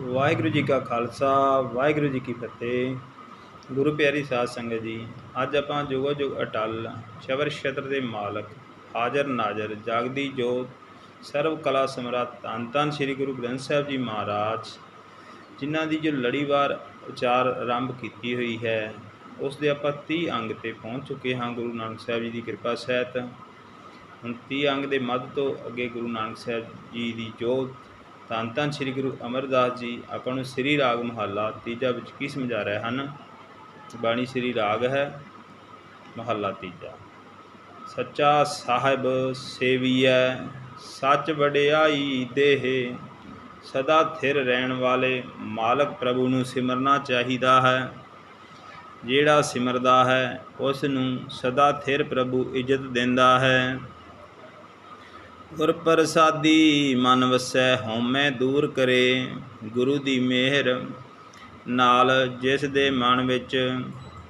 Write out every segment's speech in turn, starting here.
ਵਾਹਿਗੁਰੂ ਜੀ ਕਾ ਖਾਲਸਾ, ਵਾਹਿਗੁਰੂ ਜੀ ਕੀ ਫਤਿਹ। ਗੁਰੂ ਪਿਆਰੀ ਸਾਧ ਸੰਗਤ ਜੀ, ਅੱਜ ਆਪਾਂ ਜੁਗੋ ਜੁਗ ਅਟਲ ਸ਼ਬਰ ਛਤਰ ਦੇ ਮਾਲਕ, ਹਾਜ਼ਰ ਨਾਜ਼ਰ, ਜਾਗਦੀ ਜੋਤ, ਸਰਵ ਕਲਾ ਸਮਰੱਥ, ਧੰਨ ਧੰਨ ਸ੍ਰੀ ਗੁਰੂ ਗ੍ਰੰਥ ਸਾਹਿਬ ਜੀ ਮਹਾਰਾਜ, ਜਿਨ੍ਹਾਂ ਦੀ ਜੋ ਲੜੀਵਾਰ ਉਚਾਰ ਆਰੰਭ ਕੀਤੀ ਹੋਈ ਹੈ, ਉਸ ਦੇ ਆਪਾਂ 30 ਅੰਗ ਤੇ ਪਹੁੰਚ ਚੁੱਕੇ ਹਾਂ ਗੁਰੂ ਨਾਨਕ ਸਾਹਿਬ ਜੀ ਦੀ ਕਿਰਪਾ ਸਹਿਤ। ਹੁਣ 30 ਅੰਗ ਦੇ ਮੱਧ ਤੋਂ ਅੱਗੇ ਗੁਰੂ ਨਾਨਕ ਸਾਹਿਬ ਜੀ ਦੀ ਜੋਤ ਧੰਨ ਧੰਨ ਸ੍ਰੀ ਗੁਰੂ ਅਮਰਦਾਸ ਜੀ, ਆਪਾਂ ਨੂੰ ਸ੍ਰੀ ਰਾਗ ਮਹੱਲਾ, ਤੀਜਾ ਵਿੱਚ ਕੀ ਸਮਝਾ ਰਹੇ ਹਨ? ਬਾਣੀ ਸ੍ਰੀ ਰਾਗ ਹੈ, ਮਹੱਲਾ ਤੀਜਾ। ਸੱਚਾ ਸਾਹਿਬ ਸੇਵੀਐ, ਸੱਚ ਵਡਿਆਈ ਦੇਹ। ਸਦਾ ਥਿਰ ਰਹਿਣ ਵਾਲੇ ਮਾਲਕ ਪ੍ਰਭੂ ਨੂੰ ਸਿਮਰਨਾ ਚਾਹੀਦਾ ਹੈ। ਜਿਹੜਾ ਸਿਮਰਦਾ ਹੈ, ਉਸ ਨੂੰ ਸਦਾ ਥਿਰ ਪ੍ਰਭੂ ਇੱਜ਼ਤ ਦਿੰਦਾ ਹੈ। ਗੁਰ ਪ੍ਰਸਾਦੀ ਮਨ ਵਸੈ ਹਉਮੈ ਦੂਰ ਕਰੇ, ਗੁਰੂ ਦੀ ਮਿਹਰ ਨਾਲ ਜਿਸ ਦੇ ਮਨ ਵਿੱਚ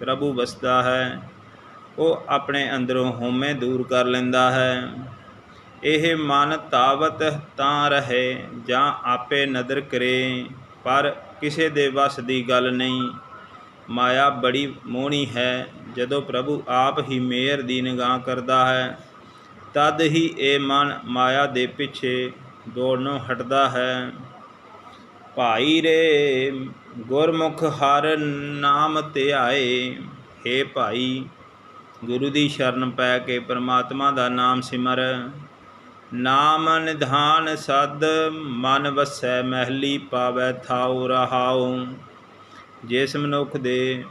ਪ੍ਰਭੂ ਵਸਦਾ ਹੈ, ਉਹ ਆਪਣੇ ਅੰਦਰੋਂ ਹਉਮੈ ਦੂਰ ਕਰ ਲੈਂਦਾ ਹੈ। ਇਹ ਮਨ ਤਾਵਤ ਤਾਂ ਰਹੇ, ਜਾਂ ਆਪੇ ਨਦਰ ਕਰੇ, ਪਰ ਕਿਸੇ ਦੇ ਵੱਸ ਦੀ ਗੱਲ ਨਹੀਂ। ਮਾਇਆ ਬੜੀ ਮੋਹਣੀ ਹੈ, ਜਦੋਂ ਪ੍ਰਭੂ ਆਪ ਹੀ ਮਿਹਰ ਦੀ ਨਿਗਾਹ ਕਰਦਾ ਹੈ ਤਦ ਹੀ ਇਹ ਮਨ ਮਾਇਆ ਦੇ ਪਿੱਛੇ ਦੌੜਨੋਂ ਹਟਦਾ ਹੈ। ਭਾਈ ਰੇ, ਗੁਰਮੁਖ ਹਰ ਨਾਮ ਧਿਆਏ। हे ਭਾਈ, ਗੁਰੂ ਦੀ ਸ਼ਰਨ ਪੈ ਕੇ ਪ੍ਰਮਾਤਮਾ ਦਾ ਨਾਮ ਸਿਮਰ। ਨਾਮ ਨਿਧਾਨ ਸਦ ਮਨ ਵਸੈ, ਮਹਿਲੀ ਪਾਵੈ ਥਾਉ ਰਹਾਉ। ਜਿਸ ਮਨੁੱਖ ਦੇ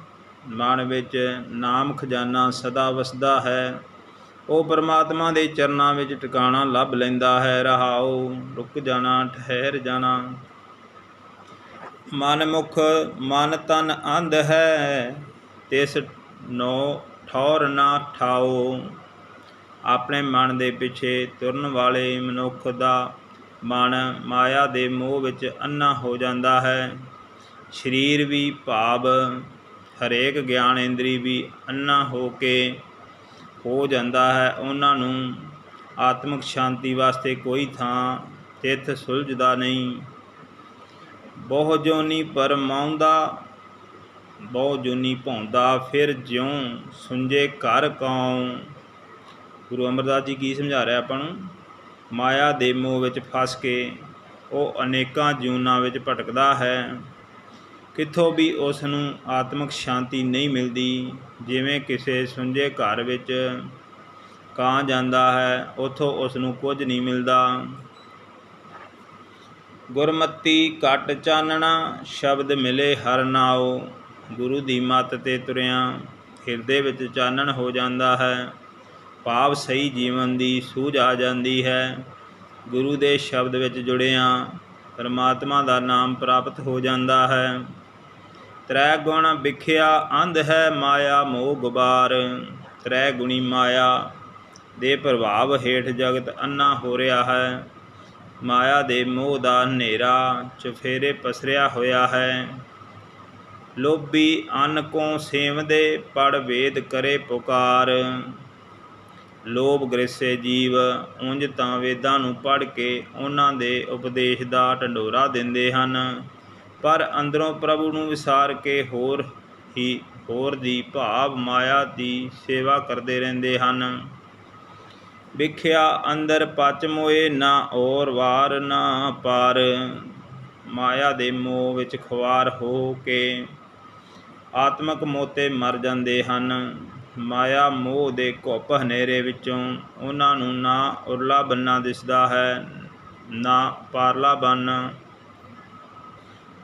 ਮਨ ਵਿੱਚ ਨਾਮ ਖਜ਼ਾਨਾ ਸਦਾ ਵਸਦਾ ਹੈ ਉਹ ਪਰਮਾਤਮਾ ਦੇ ਚਰਨਾਂ ਵਿੱਚ ਟਿਕਾਣਾ ਲੱਭ ਲੈਂਦਾ ਹੈ, ਰਹਾਉ, ਰੁਕ ਜਾਣਾ, ਠਹਿਰ ਜਾਣਾ। ਮਨਮੁਖ, ਮਨ ਤਨ ਅੰਧ ਹੈ, ਤਿਸ ਨੋ ਠੌਰ ਨਾ ਠਾਓ ਆਪਣੇ ਮਨ ਦੇ ਪਿੱਛੇ ਤੁਰਨ ਵਾਲੇ ਮਨੁੱਖ ਦਾ ਮਨ ਮਾਇਆ ਦੇ ਮੋਹ ਵਿੱਚ ਅੰਨਾ ਹੋ ਜਾਂਦਾ ਹੈ। ਸਰੀਰ ਵੀ ਭਾਵ, ਹਰੇਕ ਗਿਆਨ ਇੰਦਰੀ ਵੀ ਅੰਨਾ ਹੋ ਕੇ ਹੋ ਜਾਂਦਾ ਹੈ, ਉਹਨਾਂ ਨੂੰ ਆਤਮਿਕ ਸ਼ਾਂਤੀ ਵਾਸਤੇ ਕੋਈ ਥਾਂ ਤਿੱਥ ਸੁਲਝਦਾ ਨਹੀਂ। ਬਹੁ ਜੋਨੀ ਪਰਮਾਉਂਦਾ ਬਹੁ ਜੋਨੀ ਭੌਂਦਾ ਫਿਰ ਜਿਉ ਸੁੰਜੇ ਘਰ ਕਉ। ਗੁਰੂ ਅਮਰਦਾਸ ਜੀ ਕੀ ਸਮਝਾ ਰਿਹਾ ਆਪਾਂ ਨੂੰ? ਮਾਇਆ ਦੇ ਮੋਹ ਵਿੱਚ ਫਸ ਕੇ ਉਹ ਅਨੇਕਾਂ ਜੂਨਾਂ ਵਿੱਚ ਭਟਕਦਾ ਹੈ। ਕਿੱਥੋਂ ਵੀ ਉਸ ਨੂੰ ਆਤਮਿਕ ਸ਼ਾਂਤੀ ਨਹੀਂ ਮਿਲਦੀ, ਜਿਵੇਂ ਕਿਸੇ ਸੁੰਜੇ ਘਰ ਵਿੱਚ ਕਾਂ ਜਾਂਦਾ ਹੈ, ਉਥੋਂ ਉਸ ਨੂੰ ਕੁਝ ਨਹੀਂ ਮਿਲਦਾ। ਗੁਰਮਤੀ ਘਟ ਚਾਨਣਾ ਸ਼ਬਦ ਮਿਲੇ ਹਰ ਨਾਉ, ਗੁਰੂ ਦੀ ਮੱਤ ਤੇ ਤੁਰਿਆ ਹਿਰਦੇ ਵਿੱਚ ਚਾਨਣ ਹੋ ਜਾਂਦਾ ਹੈ। ਭਾਵ ਸਹੀ ਜੀਵਨ ਦੀ ਸੂਝ ਆ ਜਾਂਦੀ ਹੈ। ਗੁਰੂ ਦੇ ਸ਼ਬਦ ਵਿੱਚ ਜੁੜਿਆ ਪਰਮਾਤਮਾ ਦਾ ਨਾਮ ਪ੍ਰਾਪਤ ਹੋ ਜਾਂਦਾ ਹੈ। ਤ੍ਰੈ ਗੁਣ ਵਿਖਿਆ ਅੰਧ ਹੈ ਮਾਇਆ ਮੋਹ ਗੁਬਾਰ ਤ੍ਰੈ ਗੁਣੀ ਮਾਇਆ ਦੇ ਪ੍ਰਭਾਵ ਹੇਠ ਜਗਤ ਅੰਨਾ ਹੋ ਰਿਹਾ ਹੈ। ਮਾਇਆ ਦੇ ਮੋਹ ਦਾ ਹਨੇਰਾ ਚਫੇਰੇ ਪਸਰਿਆ ਹੋਇਆ ਹੈ। ਲੋਭੀ ਅੰਨ ਕੋ ਸੇਵਦੇ, ਪੜ ਵੇਦ ਕਰੇ ਪੁਕਾਰ। ਲੋਭ ਗ੍ਰਸੇ ਜੀਵ, ਉਂਝ ਤਾਂ ਵੇਦਾਂ ਨੂੰ ਪੜ ਕੇ ਉਹਨਾਂ ਦੇ ਉਪਦੇਸ਼ ਦਾ ਢੰਡੋਰਾ ਦਿੰਦੇ ਹਨ। ਪਰ ਅੰਦਰੋਂ ਪ੍ਰਭੂ ਨੂੰ ਵਿਸਾਰ ਕੇ ਹੋਰ ਹੀ, ਹੋਰ ਦੀ ਭਾਵ ਮਾਇਆ ਦੀ ਸੇਵਾ ਕਰਦੇ ਰਹਿੰਦੇ ਹਨ। ਵਿਖਿਆ ਅੰਦਰ ਪਚਮੋਏ ਨਾ ਔਰ ਵਾਰ ਨਾ ਪਾਰ, ਮਾਇਆ ਦੇ ਮੋਹ ਵਿੱਚ ਖਵਾਰ ਹੋ ਕੇ ਆਤਮਕ ਮੋਤੇ ਮਰ ਜਾਂਦੇ ਹਨ। ਮਾਇਆ ਮੋਹ ਦੇ ਘੁੱਪ ਹਨੇਰੇ ਵਿੱਚੋਂ ਉਹਨਾਂ ਨੂੰ ਨਾ ਉਰਲਾ ਬੰਨਾ ਦਿਸਦਾ ਹੈ, ਨਾ ਪਾਰਲਾ ਬੰਨ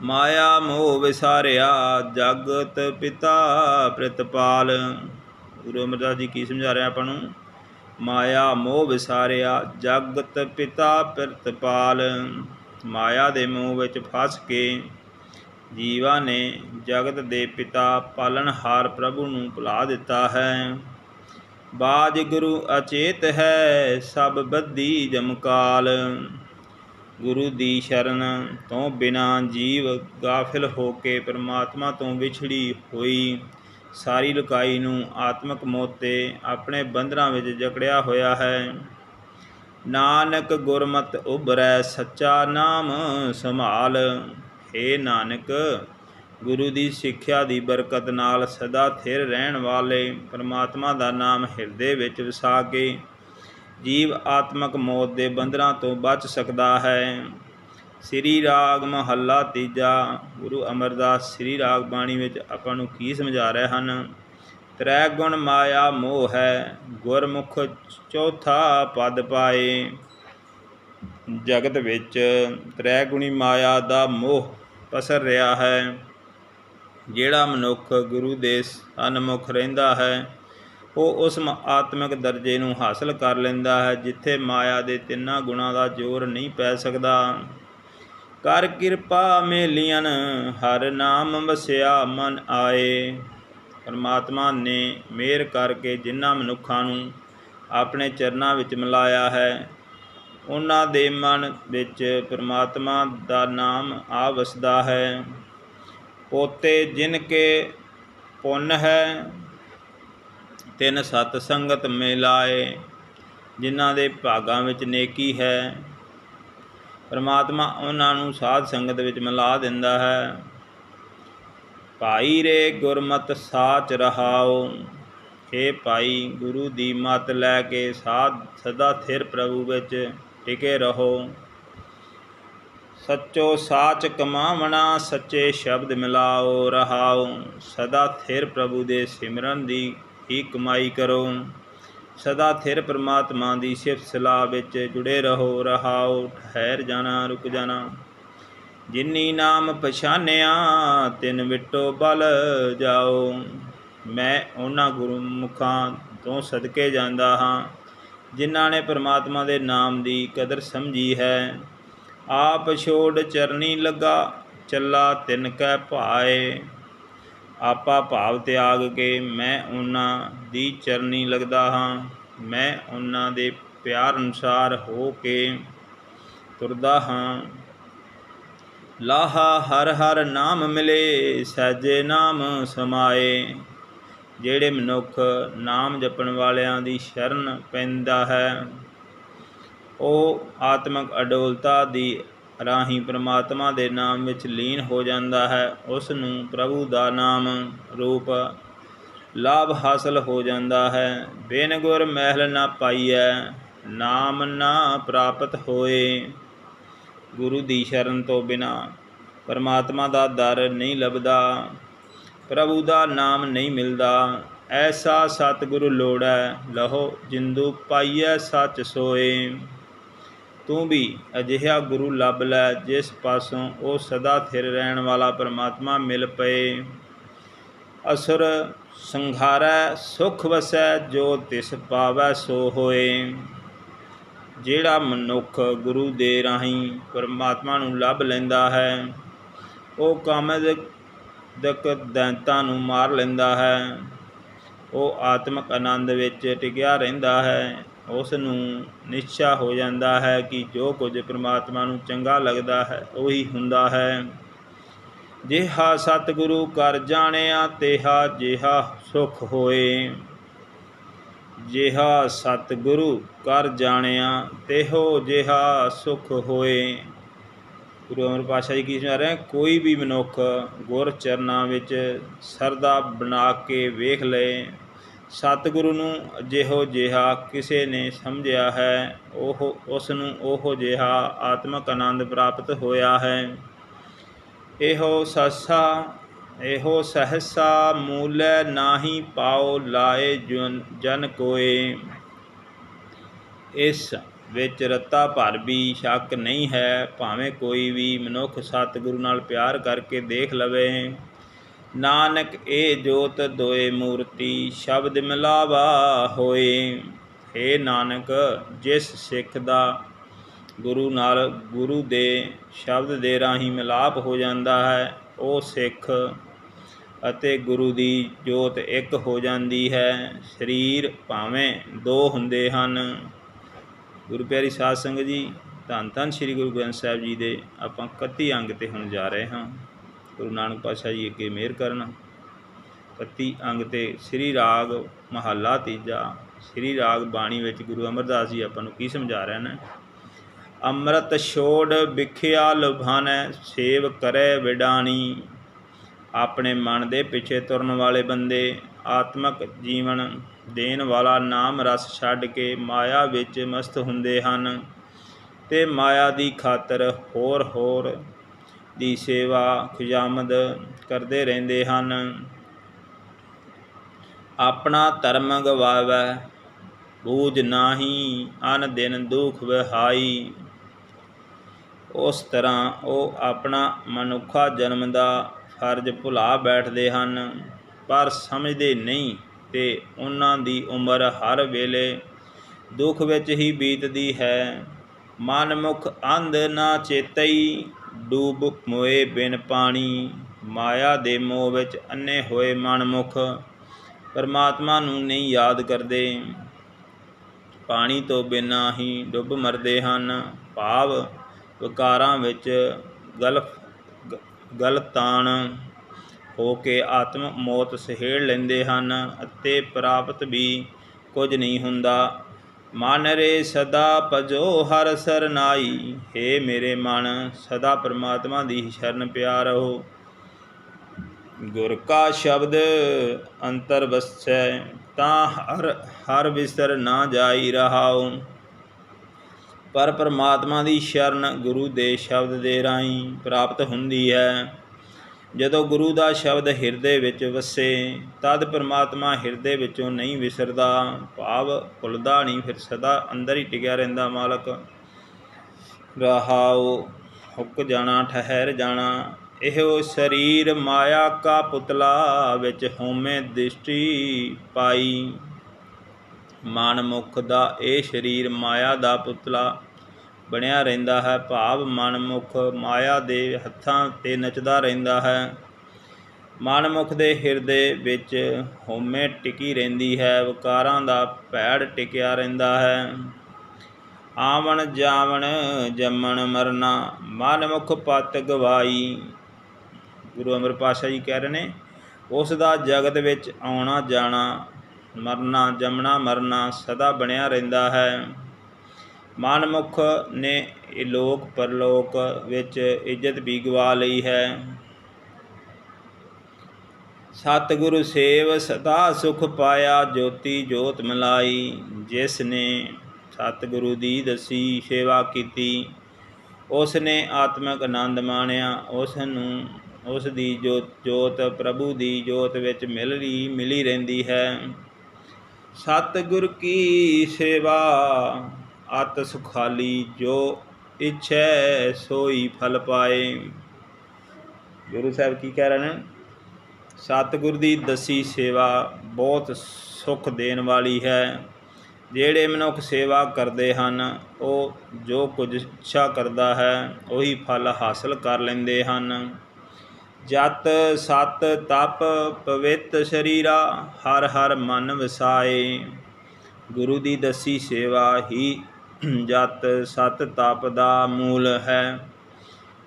ਮਾਇਆ ਮੋਹ ਵਿਸਾਰਿਆ, ਜਗਤ ਪਿਤਾ ਪ੍ਰਿਤਪਾਲ। ਗੁਰੂ ਅਮਰਦਾਸ ਜੀ ਕੀ ਸਮਝਾ ਰਿਹਾ ਆਪਾਂ ਨੂੰ? ਮਾਇਆ ਮੋਹ ਵਿਸਾਰਿਆ, ਜਗਤ ਪਿਤਾ ਪ੍ਰਿਤਪਾਲ। ਮਾਇਆ ਦੇ ਮੋਹ ਵਿੱਚ ਫਸ ਕੇ ਜੀਵਾ ਨੇ ਜਗਤ ਦੇ ਪਿਤਾ ਪਾਲਣਹਾਰ ਪ੍ਰਭੂ ਨੂੰ ਭੁਲਾ ਦਿੱਤਾ ਹੈ। ਬਾਜ ਗੁਰੂ ਅਚੇਤ ਹੈ, ਸਭ ਬੱਧੀ ਜਮਕਾਲ। ਗੁਰੂ ਦੀ ਸ਼ਰਨ ਤੋਂ ਬਿਨਾ ਜੀਵ ਗਾਫਿਲ ਹੋ ਕੇ ਪਰਮਾਤਮਾ ਤੋਂ ਵਿਛੜੀ ਹੋਈ ਸਾਰੀ ਲੁਕਾਈ ਨੂੰ ਆਤਮਕ ਮੋਤੇ ਆਪਣੇ ਬੰਧਨਾਂ ਵਿੱਚ ਜਕੜਿਆ ਹੋਇਆ ਹੈ। ਨਾਨਕ ਗੁਰਮਤ ਉਬਰੈ ਸੱਚਾ ਨਾਮ ਸੰਭਾਲ। ਏ ਨਾਨਕ, ਗੁਰੂ ਦੀ ਸਿੱਖਿਆ ਦੀ ਬਰਕਤ ਨਾਲ ਸਦਾ ਥਿਰ ਰਹਿਣ ਵਾਲੇ ਪਰਮਾਤਮਾ ਦਾ ਨਾਮ ਹਿਰਦੇ ਵਿੱਚ ਵਸਾ ਕੇ ਜੀਵ ਆਤਮਕ ਮੌਤ ਦੇ ਬੰਧਨਾਂ ਤੋਂ ਬਚ ਸਕਦਾ ਹੈ। ਸ੍ਰੀ ਰਾਗ ਮਹੱਲਾ ਤੀਜਾ। ਗੁਰੂ ਅਮਰਦਾਸ ਸ੍ਰੀ ਰਾਗ ਬਾਣੀ ਵਿੱਚ ਆਪਾਂ ਨੂੰ ਕੀ ਸਮਝਾ ਰਹੇ ਹਨ? ਤ੍ਰੈ ਗੁਣ ਮਾਇਆ ਮੋਹ ਹੈ, ਗੁਰਮੁਖ ਚੌਥਾ ਪਦ ਪਾਏ। ਜਗਤ ਵਿੱਚ ਤ੍ਰੈ ਗੁਣੀ ਮਾਇਆ ਦਾ ਮੋਹ ਪਸਰ ਰਿਹਾ ਹੈ। ਜਿਹੜਾ ਮਨੁੱਖ ਗੁਰੂ ਦੇ ਸਨਮੁਖ ਰਹਿੰਦਾ ਹੈ ਉਹ ਉਸ ਮ- ਆਤਮਿਕ ਦਰਜੇ ਨੂੰ ਹਾਸਲ ਕਰ ਲੈਂਦਾ ਹੈ, ਜਿੱਥੇ ਮਾਇਆ ਦੇ ਤਿੰਨਾਂ ਗੁਣਾਂ ਦਾ ਜ਼ੋਰ ਨਹੀਂ ਪੈ ਸਕਦਾ। ਕਰ ਕਿਰਪਾ ਮੇਲੀਆਂ ਹਰ ਨਾਮ ਵਸਿਆ ਮਨ ਆਏ। ਪਰਮਾਤਮਾ ਨੇ ਮਿਹਰ ਕਰਕੇ ਜਿਨ੍ਹਾਂ ਮਨੁੱਖਾਂ ਨੂੰ ਆਪਣੇ ਚਰਨਾਂ ਵਿੱਚ ਮਿਲਾਇਆ ਹੈ, ਉਹਨਾਂ ਦੇ ਮਨ ਵਿੱਚ ਪਰਮਾਤਮਾ ਦਾ ਨਾਮ ਆ ਵਸਦਾ ਹੈ। ਪੋਤੇ ਜਿਨ ਕੇ ਪੁੰਨ ਹੈ ਤਿੰਨ ਸਤ ਸੰਗਤ ਮਿਲਾਏ, ਜਿਨ੍ਹਾਂ ਦੇ ਭਾਗਾਂ ਵਿੱਚ ਨੇਕੀ ਹੈ। ਪਰਮਾਤਮਾ ਉਹਨਾਂ ਨੂੰ ਸਾਧ ਸੰਗਤ ਵਿੱਚ ਮਿਲਾ ਦਿੰਦਾ ਹੈ। ਭਾਈ ਰੇ ਗੁਰਮਤ ਸਾਚ ਰਹਾਓ ਏ ਭਾਈ, ਗੁਰੂ ਦੀ ਮਤ ਲੈ ਕੇ ਸਾਧ ਸਦਾ ਥਿਰ ਪ੍ਰਭੂ ਵਿੱਚ ਟਿਕੇ ਰਹੋ। ਸੱਚੋ ਸਾਚ ਕਮਾਵਣਾ, ਸੱਚੇ ਸ਼ਬਦ ਮਿਲਾਓ ਰਹਾਓ ਸਦਾ ਥਿਰ ਪ੍ਰਭੂ ਦੇ ਸਿਮਰਨ ਦੀ ਹੀ ਕਮਾਈ ਕਰੋ। ਸਦਾ ਥਿਰ ਪ੍ਰਮਾਤਮਾ ਦੀ ਸਿਫਤ ਸਲਾਹ ਵਿੱਚ ਜੁੜੇ ਰਹੋ। ਰਹਾਓ ਠਹਿਰ ਜਾਣਾ, ਰੁਕ ਜਾਣਾ। ਜਿਨੀ ਨਾਮ ਪਛਾਨਿਆ, ਤਿਨ ਵਿਟੋ ਬਲ ਜਾਓ। ਮੈਂ ਉਹਨਾਂ ਗੁਰਮੁਖਾਂ ਤੋਂ ਸਦਕੇ ਜਾਂਦਾ ਹਾਂ, ਜਿਨ੍ਹਾਂ ਨੇ ਪ੍ਰਮਾਤਮਾ ਦੇ ਨਾਮ ਦੀ ਕਦਰ ਸਮਝੀ ਹੈ। ਆਪ ਛੋੜ ਚਰਨੀ ਲੱਗਾ, ਚੱਲਾ ਤਿਨ ਕੈ ਭਾਏ। ਆਪਾ ਭਾਵ ਤਿਆਗ ਕੇ ਮੈਂ ਉਹਨਾਂ ਦੀ ਚਰਨੀ ਲੱਗਦਾ ਹਾਂ। ਮੈਂ ਉਹਨਾਂ ਦੇ ਪਿਆਰ ਅਨੁਸਾਰ ਹੋ ਕੇ ਤੁਰਦਾ ਹਾਂ। ਲਾਹਾ ਹਰ ਹਰ ਨਾਮ ਮਿਲੇ, ਸਹਿਜੇ ਨਾਮ ਸਮਾਏ। ਜਿਹੜੇ ਮਨੁੱਖ ਨਾਮ ਜਪਣ ਵਾਲਿਆਂ ਦੀ ਸ਼ਰਨ ਪੈਂਦਾ ਹੈ, ਉਹ ਆਤਮਿਕ ਅਡੋਲਤਾ ਦੀ ਰਾਹੀਂ ਪ੍ਰਮਾਤਮਾ ਦੇ ਨਾਮ ਵਿੱਚ ਲੀਨ ਹੋ ਜਾਂਦਾ ਹੈ ਉਸ ਨੂੰ ਪ੍ਰਭੂ ਦਾ ਨਾਮ ਰੂਪ ਲਾਭ ਹਾਸਲ ਹੋ ਜਾਂਦਾ ਹੈ। ਬਿਨ ਗੁਰ ਮਹਿਲ ਨਾ ਪਾਈਐ, ਨਾਮ ਨਾ ਪ੍ਰਾਪਤ ਹੋਏ। ਗੁਰੂ ਦੀ ਸ਼ਰਨ ਤੋਂ ਬਿਨਾ ਪਰਮਾਤਮਾ ਦਾ ਦਰ ਨਹੀਂ ਲੱਭਦਾ, ਪ੍ਰਭੂ ਦਾ ਨਾਮ ਨਹੀਂ ਮਿਲਦਾ। ਐਸਾ ਸਤਿਗੁਰੂ ਲੋੜੈ, ਲਹੋ ਜਿੰਦੂ ਪਾਈਐ ਸੱਚ ਸੋਏ। ਤੂੰ ਵੀ ਅਜਿਹਾ ਗੁਰੂ ਲੱਭ ਲੈ, ਜਿਸ ਪਾਸੋਂ ਉਹ ਸਦਾ ਥਿਰ ਰਹਿਣ ਵਾਲਾ ਪਰਮਾਤਮਾ ਮਿਲ ਪਏ। ਅਸੁਰ ਸੰਘਾਰੈ, ਸੁਖ ਵਸੈ, ਜੋ ਤਿਸ ਪਾਵੈ ਸੋ ਹੋਏ। ਜਿਹੜਾ ਮਨੁੱਖ ਗੁਰੂ ਦੇ ਰਾਹੀਂ ਪਰਮਾਤਮਾ ਨੂੰ ਲੱਭ ਲੈਂਦਾ ਹੈ, ਉਹ ਕਾਮਦ ਦਕ ਦੈਂਤਾਂ ਨੂੰ ਮਾਰ ਲੈਂਦਾ ਹੈ। ਉਹ ਆਤਮਿਕ ਆਨੰਦ ਵਿੱਚ ਟਿਕਿਆ ਰਹਿੰਦਾ ਹੈ। ਉਸ ਨੂੰ ਨਿਸ਼ਚਾ ਹੋ ਜਾਂਦਾ ਹੈ ਕਿ ਜੋ ਕੁਝ ਪ੍ਰਮਾਤਮਾ ਨੂੰ ਚੰਗਾ ਲੱਗਦਾ ਹੈ, ਉਹੀ ਹੁੰਦਾ ਹੈ। ਜਿਹਾ ਸਤਿਗੁਰੂ ਕਰ ਜਾਣਿਆ, ਤੇਹਾ ਜਿਹਾ ਸੁਖ ਹੋਏ। ਜਿਹਾ ਸਤਿਗੁਰੂ ਕਰ ਜਾਣਿਆ, ਤੇਹੋ ਜਿਹਾ ਸੁਖ ਹੋਏ। ਗੁਰੂ ਅਮਰ ਪਾਤਸ਼ਾਹ ਜੀ ਕੀ ਸਮਝਾ ਰਹੇ ਕੋਈ ਵੀ ਮਨੁੱਖ ਗੁਰ ਚਰਨਾਂ ਵਿੱਚ ਸਰਦਾ ਬਣਾ ਕੇ ਵੇਖ ਲਏ ਸਤਿਗੁਰੂ ਨੂੰ ਜਿਹੋ ਜਿਹਾ ਕਿਸੇ ਨੇ ਸਮਝਿਆ ਹੈ, ਉਹ ਉਸ ਨੂੰ ਉਹੋ ਜਿਹਾ ਆਤਮਿਕ ਆਨੰਦ ਪ੍ਰਾਪਤ ਹੋਇਆ ਹੈ। ਇਹੋ ਸਸਾ, ਇਹੋ ਸਹਸਾ ਮੂਲੈ ਨਾਹੀ ਪਾਓ ਲਾਏ ਜਨ ਜਨ ਕੋਏ। ਇਸ ਵਿੱਚ ਰੱਤਾ ਭਰ ਵੀ ਸ਼ੱਕ ਨਹੀਂ ਹੈ, ਭਾਵੇਂ ਕੋਈ ਵੀ ਮਨੁੱਖ ਸਤਿਗੁਰੂ ਨਾਲ ਪਿਆਰ ਕਰਕੇ ਦੇਖ ਲਵੇ। ਨਾਨਕ, ਏ ਜੋਤ ਦੋਏ ਮੂਰਤੀ, ਸ਼ਬਦ ਮਿਲਾਵਾ ਹੋਏ। ਏ ਨਾਨਕ, ਜਿਸ ਸਿੱਖ ਦਾ ਗੁਰੂ ਨਾਲ ਗੁਰੂ ਦੇ ਸ਼ਬਦ ਦੇ ਰਾਹੀਂ ਮਿਲਾਪ ਹੋ ਜਾਂਦਾ ਹੈ, ਉਹ ਸਿੱਖ ਅਤੇ ਗੁਰੂ ਦੀ ਜੋਤ ਇੱਕ ਹੋ ਜਾਂਦੀ ਹੈ। ਸਰੀਰ ਭਾਵੇਂ ਦੋ ਹੁੰਦੇ ਹਨ। ਗੁਰੂ ਪਿਆਰੀ ਸਾਧ ਸੰਗਤ ਜੀ ਧੰਨ ਧੰਨ ਸ੍ਰੀ ਗੁਰੂ ਗ੍ਰੰਥ ਸਾਹਿਬ ਜੀ ਦੇ ਆਪਾਂ 31 ਅੰਗ ਤੇ ਹੁਣ ਜਾ ਰਹੇ ਹਾਂ। ਗੁਰੂ ਨਾਨਕ ਪਾਤਸ਼ਾਹ ਜੀ ਅੱਗੇ ਮਿਹਰ ਕਰਨ। 31 ਅੰਗ ਤੇ ਸ੍ਰੀ ਰਾਗ ਮਹੱਲਾ ਤੀਜਾ। ਸ੍ਰੀ ਰਾਗ ਬਾਣੀ ਵਿੱਚ ਗੁਰੂ ਅਮਰਦਾਸ ਜੀ ਆਪਾਂ ਨੂੰ ਕੀ ਸਮਝਾ ਰਹੇ ਨੇ? ਅੰਮ੍ਰਿਤ ਛੋੜ ਵਿਖਿਆ ਲੁਭਾਨੈ, ਸੇਵ ਕਰੈ ਵਿਡਾਣੀ। ਆਪਣੇ ਮਨ ਦੇ ਪਿੱਛੇ ਤੁਰਨ ਵਾਲੇ ਬੰਦੇ, ਆਤਮਕ ਜੀਵਨ ਦੇਣ ਵਾਲਾ ਨਾਮ ਰਸ ਛੱਡ ਕੇ ਮਾਇਆ ਵਿੱਚ ਮਸਤ ਹੁੰਦੇ ਹਨ। ਤੇ ਮਾਇਆ ਦੀ ਖਾਤਰ ਹੋਰ ਹੋਰ ਦੀ ਸੇਵਾ ਖੁਜਾਮਦ ਕਰਦੇ ਰਹਿੰਦੇ ਹਨ। ਆਪਣਾ ਧਰਮ ਗਵਾਵੈ, ਬੂਝ ਨਾਹੀ, ਅਨ ਦਿਨ ਦੁਖ ਵਹਾਈ। ਉਸ ਤਰ੍ਹਾਂ ਉਹ ਆਪਣਾ ਮਨੁੱਖਾ ਜਨਮ ਦਾ ਫਰਜ਼ ਭੁਲਾ ਬੈਠਦੇ ਹਨ, ਪਰ ਸਮਝਦੇ ਨਹੀਂ ਤੇ ਉਹਨਾਂ ਦੀ ਉਮਰ ਹਰ ਵੇਲੇ ਦੁੱਖ ਵਿੱਚ ਹੀ ਬੀਤਦੀ ਹੈ। ਮਨਮੁਖ ਅੰਧ ਨਾ ਚੇਤਈ ਡੂਬ ਮੋਏ ਬਿਨ ਪਾਣੀ, ਮਾਇਆ ਦੇ ਮੋਹ ਵਿੱਚ ਅੰਨੇ ਹੋਏ ਮਨਮੁਖ, ਪਰਮਾਤਮਾ ਨੂੰ ਨਹੀਂ ਯਾਦ ਕਰਦੇ। ਪਾਣੀ ਤੋਂ ਬਿਨਾਂ ਹੀ ਡੁੱਬ ਮਰਦੇ ਹਨ। ਭਾਵ ਵਿਕਾਰਾਂ ਵਿੱਚ ਗਲਫ ਗਲਤਾਨ ਹੋ ਕੇ ਆਤਮ ਮੌਤ ਸਹੇੜ ਲੈਂਦੇ ਹਨ ਅਤੇ ਪ੍ਰਾਪਤ ਵੀ ਕੁਝ ਨਹੀਂ ਹੁੰਦਾ। ਮਨ ਰੇ ਸਦਾ ਭਜੋ ਹਰ ਸਰਨਾਈ ਹੇ ਮੇਰੇ ਮਨ, ਸਦਾ ਪ੍ਰਮਾਤਮਾ ਦੀ ਸ਼ਰਨ ਪਿਆ ਰਹੋ। ਗੁਰ ਕਾ ਸ਼ਬਦ ਅੰਤਰ ਵਸੈ, ਤਾਂ ਹਰ ਹਰ ਵਿਸਰ ਨਾ ਜਾਈ ਰਹਾਉ। ਪਰ ਪਰਮਾਤਮਾ ਦੀ ਸ਼ਰਨ ਗੁਰੂ ਦੇ ਸ਼ਬਦ ਦੇ ਰਾਹੀਂ ਪ੍ਰਾਪਤ ਹੁੰਦੀ ਹੈ। ਜਦੋਂ ਗੁਰੂ ਦਾ ਸ਼ਬਦ ਹਿਰਦੇ ਵਿੱਚ ਵਸੇ, ਤਦ ਪਰਮਾਤਮਾ ਹਿਰਦੇ ਵਿੱਚੋਂ ਨਹੀਂ ਵਿਸਰਦਾ, ਭਾਵ ਭੁੱਲਦਾ ਨਹੀਂ, ਫਿਰ ਸਦਾ ਅੰਦਰ ਹੀ ਟਿਕਿਆ ਰਹਿੰਦਾ ਮਾਲਕ। ਰਹਾਉ, ਹੁੱਕ ਜਾਣਾ, ਠਹਿਰ ਜਾਣਾ, ਇਹੋ ਸਰੀਰ ਮਾਇਆ ਕਾ ਪੁਤਲਾ ਵਿੱਚ ਹੋਮੇ ਦ੍ਰਿਸ਼ਟੀ ਪਾਈ। ਮਨ ਮੁਖ ਦਾ ਇਹ ਸਰੀਰ ਮਾਇਆ ਦਾ ਪੁਤਲਾ ਬਣਿਆ ਰਹਿੰਦਾ ਹੈ, ਭਾਵ ਮਨਮੁਖ ਮਾਇਆ ਦੇ ਹੱਥਾਂ ਤੇ ਨੱਚਦਾ ਰਹਿੰਦਾ ਹੈ। ਮਨਮੁਖ ਦੇ ਹਿਰਦੇ ਵਿੱਚ ਹਉਮੈ ਟਿਕੀ ਰਹਿੰਦੀ ਹੈ, ਵਿਕਾਰਾਂ ਦਾ ਭੈੜ ਟਿਕਿਆ ਰਹਿੰਦਾ ਹੈ। ਆਵਣ ਜਾਵਣ ਜੰਮਣ ਮਰਨਾ, ਮਨਮੁਖ ਪਤ ਗਵਾਈ। ਗੁਰੂ ਅਮਰ ਪਾਸ਼ਾ ਜੀ ਕਹਿ ਰਹੇ ਨੇ, ਉਸ ਦਾ ਜਗਤ ਵਿੱਚ ਆਉਣਾ ਜਾਣਾ, ਮਰਨਾ ਜੰਮਣਾ ਮਰਨਾ ਸਦਾ ਬਣਿਆ ਰਹਿੰਦਾ ਹੈ। ਮਨਮੁਖ ਨੇ ਇਲੋਕ ਪਰਲੋਕ ਵਿੱਚ ਇੱਜ਼ਤ ਵੀ ਗਵਾ ਲਈ ਹੈ। ਸਤਿਗੁਰੂ ਸੇਵ ਸਦਾ ਸੁਖ ਪਾਇਆ, ਜੋਤੀ ਜੋਤ ਮਲਾਈ। ਜਿਸ ਨੇ ਸਤਿਗੁਰੂ ਦੀ ਦਸੀ ਸੇਵਾ ਕੀਤੀ, ਉਸ ਨੇ ਆਤਮਿਕ ਆਨੰਦ ਮਾਣਿਆ। ਉਸ ਨੂੰ, ਉਸ ਦੀ ਜੋਤ ਜੋਤ, ਪ੍ਰਭੂ ਦੀ ਜੋਤ ਵਿੱਚ ਮਿਲ ਰਹੀ, ਮਿਲੀ ਰਹਿੰਦੀ ਹੈ। ਸਤਿਗੁਰ ਕੀ ਸੇਵਾ ਅਤ ਸੁਖਾਲੀ, ਜੋ ਇਛੈ ਸੋਈ ਫਲ ਪਾਏ। ਗੁਰੂ ਸਾਹਿਬ ਕੀ ਕਹਿ ਰਹੇ ਨੇ? ਸਤਿਗੁਰ ਦੀ ਦਸੀ ਸੇਵਾ ਬਹੁਤ ਸੁਖ ਦੇਣ ਵਾਲੀ ਹੈ। ਜਿਹੜੇ ਮਨੁੱਖ ਸੇਵਾ ਕਰਦੇ ਹਨ, ਉਹ ਜੋ ਕੁਝ ਇੱਛਾ ਕਰਦਾ ਹੈ, ਉਹੀ ਫਲ ਹਾਸਲ ਕਰ ਲੈਂਦੇ ਹਨ। ਜਤ ਸਤ ਤਪ ਪਵਿੱਤ ਸ਼ਰੀਰਾ, ਹਰ ਹਰ ਮਨ ਵਸਾਏ। ਗੁਰੂ ਦੀ ਦਸੀ ਸੇਵਾ ਹੀ ਜਤ ਸਤ ਤਪ ਦਾ ਮੂਲ ਹੈ।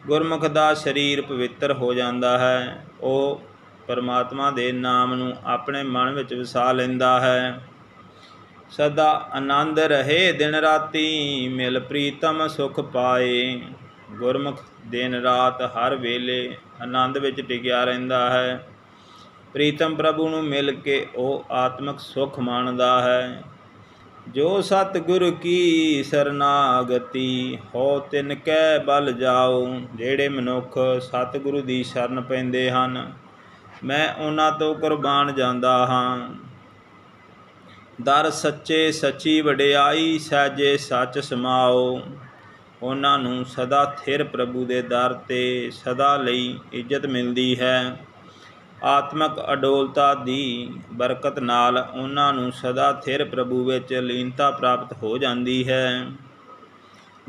ਗੁਰਮੁਖ ਦਾ ਸਰੀਰ ਪਵਿੱਤਰ ਹੋ ਜਾਂਦਾ ਹੈ। ਉਹ ਪਰਮਾਤਮਾ ਦੇ ਨਾਮ ਨੂੰ ਆਪਣੇ ਮਨ ਵਿੱਚ ਵਸਾ ਲੈਂਦਾ ਹੈ। ਸਦਾ ਆਨੰਦ ਰਹੇ ਦਿਨ ਰਾਤੀ, ਮਿਲ ਪ੍ਰੀਤਮ ਸੁਖ ਪਾਏ। ਗੁਰਮੁਖ ਦਿਨ ਰਾਤ ਹਰ ਵੇਲੇ ਆਨੰਦ ਵਿੱਚ ਟਿਕਿਆ ਰਹਿੰਦਾ ਹੈ। ਪ੍ਰੀਤਮ ਪ੍ਰਭੂ ਨੂੰ ਮਿਲ ਕੇ ਉਹ ਆਤਮਿਕ ਸੁਖ ਮਾਣਦਾ ਹੈ। ਜੋ ਸਤਿਗੁਰ ਕੀ ਸਰਨਾਗਤੀ, ਹੋ ਤਿਨ ਕੈ ਬਲ ਜਾਓ ਜਿਹੜੇ ਮਨੁੱਖ ਸਤਿਗੁਰੂ ਦੀ ਸ਼ਰਨ ਪੈਂਦੇ ਹਨ, ਮੈਂ ਉਹਨਾਂ ਤੋਂ ਕੁਰਬਾਨ ਜਾਂਦਾ ਹਾਂ। ਦਰ ਸੱਚੇ ਸੱਚੀ ਵਡਿਆਈ, ਸਹਿਜੇ ਸੱਚ ਸਮਾਓ। ਉਹਨਾਂ ਨੂੰ ਸਦਾ ਥਿਰ ਪ੍ਰਭੂ ਦੇ ਦਰ ਤੇ ਸਦਾ ਲਈ ਇੱਜ਼ਤ ਮਿਲਦੀ ਹੈ। ਆਤਮਕ ਅਡੋਲਤਾ ਦੀ ਬਰਕਤ ਨਾਲ ਉਹਨਾਂ ਨੂੰ ਸਦਾ ਥਿਰ ਪ੍ਰਭੂ ਵਿੱਚ ਲੀਨਤਾ ਪ੍ਰਾਪਤ ਹੋ ਜਾਂਦੀ ਹੈ।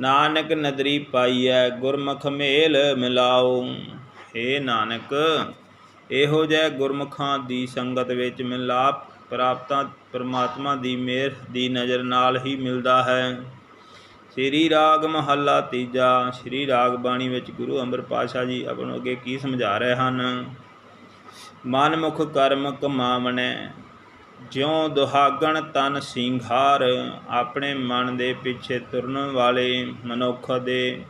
ਨਾਨਕ ਨਦਰੀ ਪਾਈਐ, ਗੁਰਮੁਖ ਮੇਲ ਮਿਲਾਓ। ਏ ਨਾਨਕ, ਇਹੋ ਜਿਹੇ ਗੁਰਮੁਖਾਂ ਦੀ ਸੰਗਤ ਵਿੱਚ ਮਿਲਾਪ ਪ੍ਰਾਪਤਾਂ ਪਰਮਾਤਮਾ ਦੀ ਮਿਹਰ ਦੀ ਨਜ਼ਰ ਨਾਲ ਹੀ ਮਿਲਦਾ ਹੈ। ਸ੍ਰੀ ਰਾਗ ਮਹੱਲਾ ਤੀਜਾ, ਸ੍ਰੀ ਰਾਗ ਬਾਣੀ ਵਿੱਚ ਗੁਰੂ ਅੰਮ੍ਰਿਤ ਪਾਤਸ਼ਾਹ ਜੀ ਆਪਾਂ ਅੱਗੇ ਕੀ ਸਮਝਾ ਰਹੇ ਹਨ? ਮਨ ਮੁਖ ਕਰਮ ਕਮਾਵਣੈ, ਜਿਉ ਦੁਹਾਗਣ ਤਨ ਸਿੰਘਾਰ, ਆਪਣੇ ਮਨ ਦੇ ਪਿੱਛੇ ਤੁਰਨ ਵਾਲੇ ਮਨੁੱਖ ਦੇ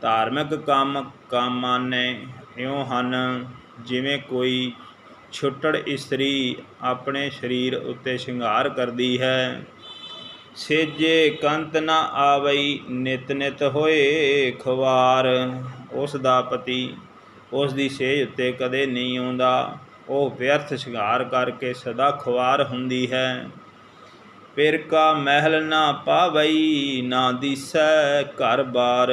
ਧਾਰਮਿਕ ਕੰਮ ਕਾਮਾਨੇ, ਇਉਂ ਹਨ ਜਿਵੇਂ ਕੋਈ ਛੁੱਟੜ ਇਸਤਰੀ ਆਪਣੇ ਸਰੀਰ ਉੱਤੇ ਸ਼ਿੰਗਾਰ ਕਰਦੀ ਹੈ। ਸੇਜੇ ਕੰਤ ਨਾ ਆਵਈ ਨਿਤ ਨਿਤ ਹੋਏ ਖਵਾਰ, ਉਸ ਦਾ ਪਤੀ ਉਸ ਦੀ ਸੇਜ ਉੱਤੇ ਕਦੇ ਨਹੀਂ ਆਉਂਦਾ। ਉਹ ਵਿਅਰਥ ਸ਼ਿੰਗਾਰ ਕਰਕੇ ਸਦਾ ਖੁਆਰ ਹੁੰਦੀ ਹੈ। ਪਿਰ ਕਾ ਮਹਿਲ ਨਾ ਪਾਵਈ, ਨਾ ਦਿਸੈ ਘਰ ਬਾਰ।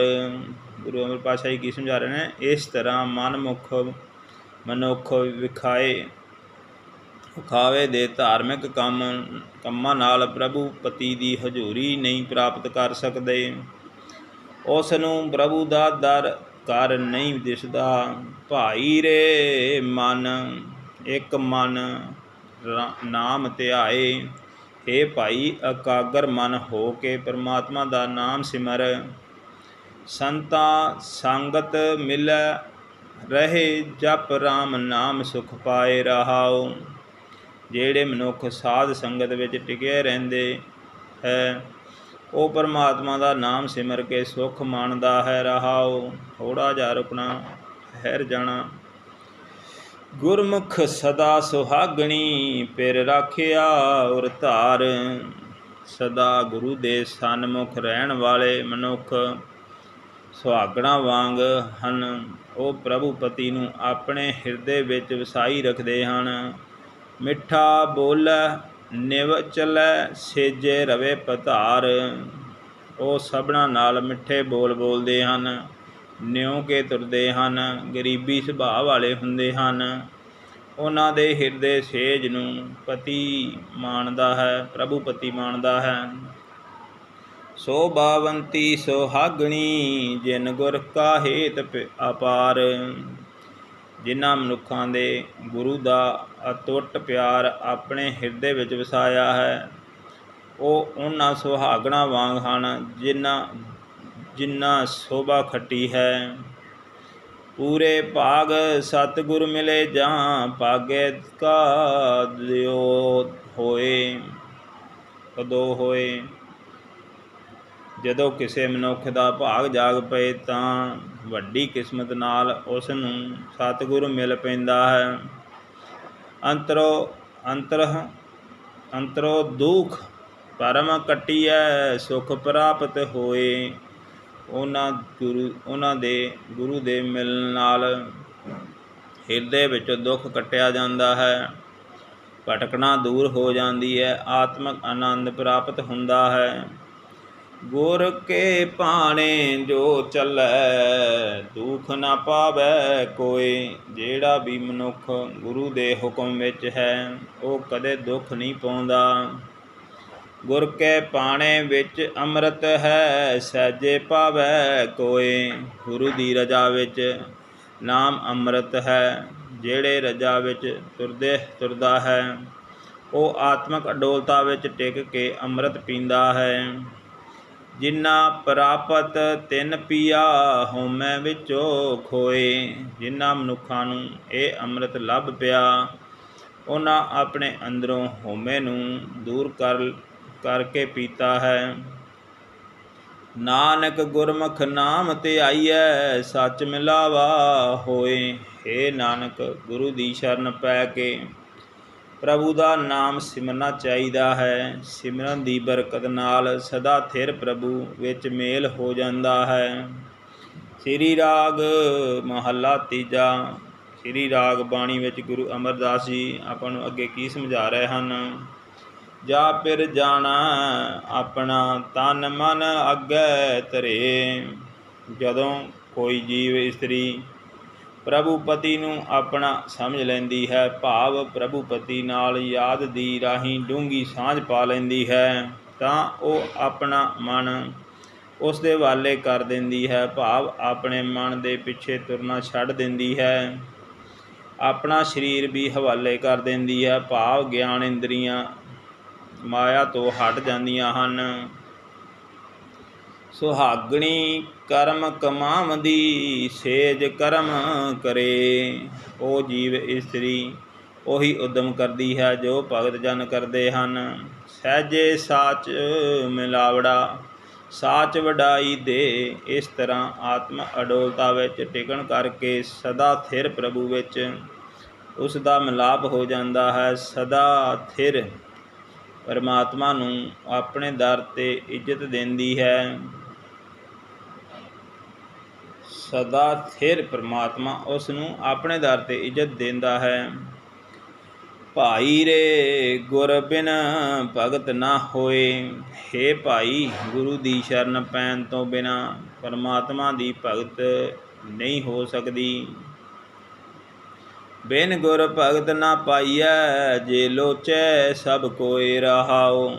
ਗੁਰੂ ਅਮਰ ਪਾਤਸ਼ਾਹ ਜੀ ਕੀ ਸਮਝਾ ਰਹੇ ਨੇ? ਇਸ ਤਰ੍ਹਾਂ ਮਨਮੁਖ ਮਨੁੱਖ ਵਿਖਾਏ, ਵਿਖਾਵੇ ਦੇ ਧਾਰਮਿਕ ਕੰਮ, ਕੰਮਾਂ ਨਾਲ ਪ੍ਰਭੂ ਪਤੀ ਦੀ ਹਜ਼ੂਰੀ ਨਹੀਂ ਪ੍ਰਾਪਤ ਕਰ ਸਕਦੇ। ਉਸ ਨੂੰ ਪ੍ਰਭੂ ਦਾ ਦਰ ਕਰ ਨਹੀਂ ਦਿਸਦਾ। ਭਾਈ ਰੇ ਮਨ ਇੱਕ ਮਨ ਰਾ- ਨਾਮ ਧਿਆਏ। हे ਭਾਈ ਇਕਾਗਰ ਮਨ ਹੋ ਕੇ ਪ੍ਰਮਾਤਮਾ ਦਾ ਨਾਮ ਸਿਮਰ। ਸੰਤਾ ਸੰਗਤ ਮਿਲ ਰਹੇ, ਜਪ RAM ਨਾਮ ਸੁਖ ਪਾਏ ਰਹਾਉ। ਜਿਹੜੇ ਮਨੁੱਖ ਸਾਧ ਸੰਗਤ ਵਿੱਚ ਟਿਕੇ ਰਹਿੰਦੇ ਹੈ, ਉਹ ਪਰਮਾਤਮਾ ਦਾ ਨਾਮ ਸਿਮਰ ਕੇ ਸੁਖ ਮਾਣਦਾ ਹੈ, ਰਹਾਉ। ਥੋੜਾ ਜਿਹਾ ਰੁਕਣਾ, ਠਹਿਰ ਜਾਣਾ। ਗੁਰਮੁਖ ਸਦਾ ਸੁਹਾਗਣੀ, ਪਿਰ ਰਾਖਿਆ ਔਰ ਧਾਰ। ਸਦਾ ਗੁਰੂ ਦੇ ਸਨਮੁਖ ਰਹਿਣ ਵਾਲੇ ਮਨੁੱਖ ਸੁਹਾਗਣਾ ਵਾਂਗ ਹਨ। ਉਹ ਪ੍ਰਭੂ ਪਤੀ ਨੂੰ ਆਪਣੇ ਹਿਰਦੇ ਵਿੱਚ ਵਸਾਈ ਰੱਖਦੇ ਹਨ। ਮਿੱਠਾ ਬੋਲ, ਨਿਵ ਚਲੈ, ਸੇਜੇ ਰਵੇ ਪਧਾਰ। ਉਹ ਸਭਨਾ ਨਾਲ ਮਿੱਠੇ ਬੋਲ ਬੋਲਦੇ ਹਨ। ਨਿਉ ਕੇ ਤੁਰਦੇ ਹਨ, ਗਰੀਬੀ ਸੁਭਾਅ ਵਾਲੇ ਹੁੰਦੇ ਹਨ। ਉਹਨਾਂ ਦੇ ਹਿਰਦੇ ਸੇਜ ਨੂੰ ਪਤੀ ਮਾਣਦਾ ਹੈ, ਪ੍ਰਭੂ ਪਤੀ ਮਾਣਦਾ ਹੈ। ਸੋ ਬਾਵੰਤੀ ਸੁਹਾਗਣੀ, ਜਿਨ ਗੁਰ ਕਾ ਹੇਤ ਅਪਾਰ, ਜਿਨ੍ਹਾਂ ਮਨੁੱਖਾਂ ਦੇ ਗੁਰੂ ਦਾ ਅਤੁੱਟ ਪਿਆਰ ਆਪਣੇ ਹਿਰਦੇ ਵਿੱਚ ਵਸਾਇਆ ਹੈ, ਉਹ ਉਹਨਾਂ ਸੁਹਾਗਣਾ ਵਾਂਗ ਹਨ, ਜਿਨ੍ਹਾਂ ਜਿੰਨਾ ਸੋਭਾ ਖੱਟੀ ਹੈ। ਪੂਰੇ ਭਾਗ ਸਤਿਗੁਰ ਮਿਲੇ ਜਾਂ ਭਾਗੇ ਕਾ ਦਿਓ ਹੋਏ, ਕਦੋਂ ਹੋਏ। ਜਦੋਂ ਕਿਸੇ ਮਨੁੱਖ ਦਾ ਭਾਗ ਜਾਗ ਪਏ ਤਾਂ ਵੱਡੀ ਕਿਸਮਤ ਨਾਲ ਉਸ ਨੂੰ ਸਤਿਗੁਰੂ ਮਿਲ ਪੈਂਦਾ ਹੈ। ਅੰਤਰੋ ਅੰਤਰ ਅੰਤਰੋ ਦੁਖ, ਪਰਮ ਕਟਿਐ ਸੁਖ ਪ੍ਰਾਪਤ ਹੋਏ। ਉਹਨਾਂ ਗੁਰੂ, ਉਹਨਾਂ ਦੇ ਗੁਰੂ ਦੇ ਮਿਲਣ ਨਾਲ ਹਿਰਦੇ ਵਿੱਚ ਦੁੱਖ ਕੱਟਿਆ ਜਾਂਦਾ ਹੈ, ਭਟਕਣਾ ਦੂਰ ਹੋ ਜਾਂਦੀ ਹੈ, ਆਤਮਿਕ ਆਨੰਦ ਪ੍ਰਾਪਤ ਹੁੰਦਾ ਹੈ। ਗੁਰ ਕੇ ਭਾਣੇ ਜੋ ਚੱਲੈ, ਦੁਖ ਨਾ ਪਾਵੈ ਕੋਈ, ਜਿਹੜਾ ਵੀ ਮਨੁੱਖ ਗੁਰੂ ਦੇ ਹੁਕਮ ਵਿੱਚ ਹੈ, ਉਹ ਕਦੇ ਦੁੱਖ ਨਹੀਂ ਪਾਉਂਦਾ। ਗੁਰ ਕੇ ਪਾਣੇ ਵਿੱਚ ਅੰਮ੍ਰਿਤ ਹੈ, ਸਹਿਜੇ ਪਾਵੈ ਕੋਏ ਗੁਰੂ ਦੀ ਰਜਾ ਵਿੱਚ। ਨਾਮ ਅੰਮ੍ਰਿਤ ਹੈ, ਜਿਹੜੇ ਰਜਾ ਵਿੱਚ ਤੁਰਦੇ ਤੁਰਦਾ ਹੈ, ਉਹ ਆਤਮਿਕ ਅਡੋਲਤਾ ਵਿੱਚ ਟਿਕ ਕੇ ਅੰਮ੍ਰਿਤ ਪੀਂਦਾ ਹੈ। ਜਿਨ੍ਹਾਂ ਪ੍ਰਾਪਤ ਤਿੰਨ ਪੀਆ ਹਉਮੈ ਵਿੱਚੋਂ ਖੋਏ ਜਿਨ੍ਹਾਂ ਮਨੁੱਖਾਂ ਨੂੰ ਇਹ ਅੰਮ੍ਰਿਤ ਲੱਭ ਪਿਆ, ਉਹਨਾਂ ਆਪਣੇ ਅੰਦਰੋਂ ਹਉਮੈ ਨੂੰ ਦੂਰ ਕਰ ਕਰਕੇ ਪੀਤਾ ਹੈ। ਨਾਨਕ ਗੁਰਮੁਖ ਨਾਮ ਤੇ ਆਈਐ, ਸੱਚ ਮਿਲਾਵਾ ਹੋਏ। ਏ ਨਾਨਕ, ਗੁਰੂ ਦੀ ਸ਼ਰਨ ਪੈ ਕੇ ਪ੍ਰਭੂ ਦਾ ਨਾਮ ਸਿਮਰਨਾ ਚਾਹੀਦਾ ਹੈ। ਸਿਮਰਨ ਦੀ ਬਰਕਤ ਨਾਲ ਸਦਾ ਥਿਰ ਪ੍ਰਭੂ ਵਿੱਚ ਮੇਲ ਹੋ ਜਾਂਦਾ ਹੈ। ਸ੍ਰੀ ਰਾਗ ਮਹੱਲਾ ਤੀਜਾ। ਸ੍ਰੀ ਰਾਗ ਬਾਣੀ ਵਿੱਚ ਗੁਰੂ ਅਮਰਦਾਸ ਜੀ ਆਪਾਂ ਨੂੰ ਅੱਗੇ ਕੀ ਸਮਝਾ ਰਹੇ ਹਨ? ਜਾ ਫਿਰ ਜਾਣਾ ਆਪਣਾ ਤਨ ਮਨ ਅੱਗੇ ਤਰੇ। ਜਦੋਂ ਕੋਈ ਜੀਵ ਇਸਤਰੀ ਪ੍ਰਭੂ ਪਤੀ ਨੂੰ ਆਪਣਾ ਸਮਝ ਲੈਂਦੀ ਹੈ, ਭਾਵ ਪ੍ਰਭੂ ਪਤੀ ਨਾਲ ਯਾਦ ਦੀ ਰਾਹੀਂ ਡੂੰਗੀ ਸਾਂਝ ਪਾ ਲੈਂਦੀ ਹੈ, ਤਾਂ ਉਹ ਆਪਣਾ ਮਨ ਉਸ ਦੇ ਵਾਲੇ ਕਰ ਦਿੰਦੀ ਹੈ, ਭਾਵ ਆਪਣੇ ਮਨ ਦੇ ਪਿੱਛੇ ਤੁਰਨਾ ਛੱਡ ਦਿੰਦੀ ਹੈ। ਆਪਣਾ ਸਰੀਰ ਵੀ ਹਵਾਲੇ ਕਰ ਦਿੰਦੀ ਹੈ, ਭਾਵ ਗਿਆਨ ਇੰਦਰੀਆਂ ਮਾਇਆ ਤੋਂ ਹਟ ਜਾਂਦੀਆਂ ਹਨ। ਸੁਹਾਗਣੀ ਕਰਮ ਕਮਾਵਦੀ, ਸੇਜ ਕਰਮ ਕਰੇ। ਉਹ ਜੀਵ ਇਸਤਰੀ ਉਹੀ ਉਦਮ ਕਰਦੀ ਹੈ, ਜੋ ਭਗਤ ਜਨ ਕਰਦੇ ਹਨ। ਸਹਿਜੇ ਸਾਚ ਮਿਲਾਵੜਾ, ਸਾਚ ਵਡਾਈ ਦੇ। ਇਸ ਤਰ੍ਹਾਂ ਆਤਮ ਅਡੋਲਤਾ ਵਿੱਚ ਟਿਕਣ ਕਰਕੇ ਸਦਾ ਥਿਰ ਪ੍ਰਭੂ ਵਿੱਚ ਉਸ ਦਾ ਮਿਲਾਪ ਹੋ ਜਾਂਦਾ ਹੈ, ਸਦਾ ਥਿਰ ਪਰਮਾਤਮਾ ਨੂੰ ਆਪਣੇ ਦਰ ਤੇ ਇੱਜ਼ਤ ਦਿੰਦੀ ਹੈ। ਸਦਾ ਥਿਰ ਪਰਮਾਤਮਾ ਉਸ ਨੂੰ ਆਪਣੇ ਦਰ ਤੇ ਇੱਜ਼ਤ ਦਿੰਦਾ ਹੈ। ਭਾਈ ਰੇ, ਗੁਰ ਬਿਨ ਭਗਤ ਨਾ ਹੋਏ। हे ਭਾਈ, ਗੁਰੂ ਦੀ ਸ਼ਰਨ ਪੈਣ ਤੋਂ ਬਿਨਾ ਪਰਮਾਤਮਾ ਦੀ ਭਗਤ ਨਹੀਂ ਹੋ ਸਕਦੀ। ਬਿਨ ਗੁਰ ਭਗਤ ਨਾ ਪਾਈਐ, ਜੇ ਲੋਚੈ ਸਭ ਕੋਇ ਰਹਾਉ।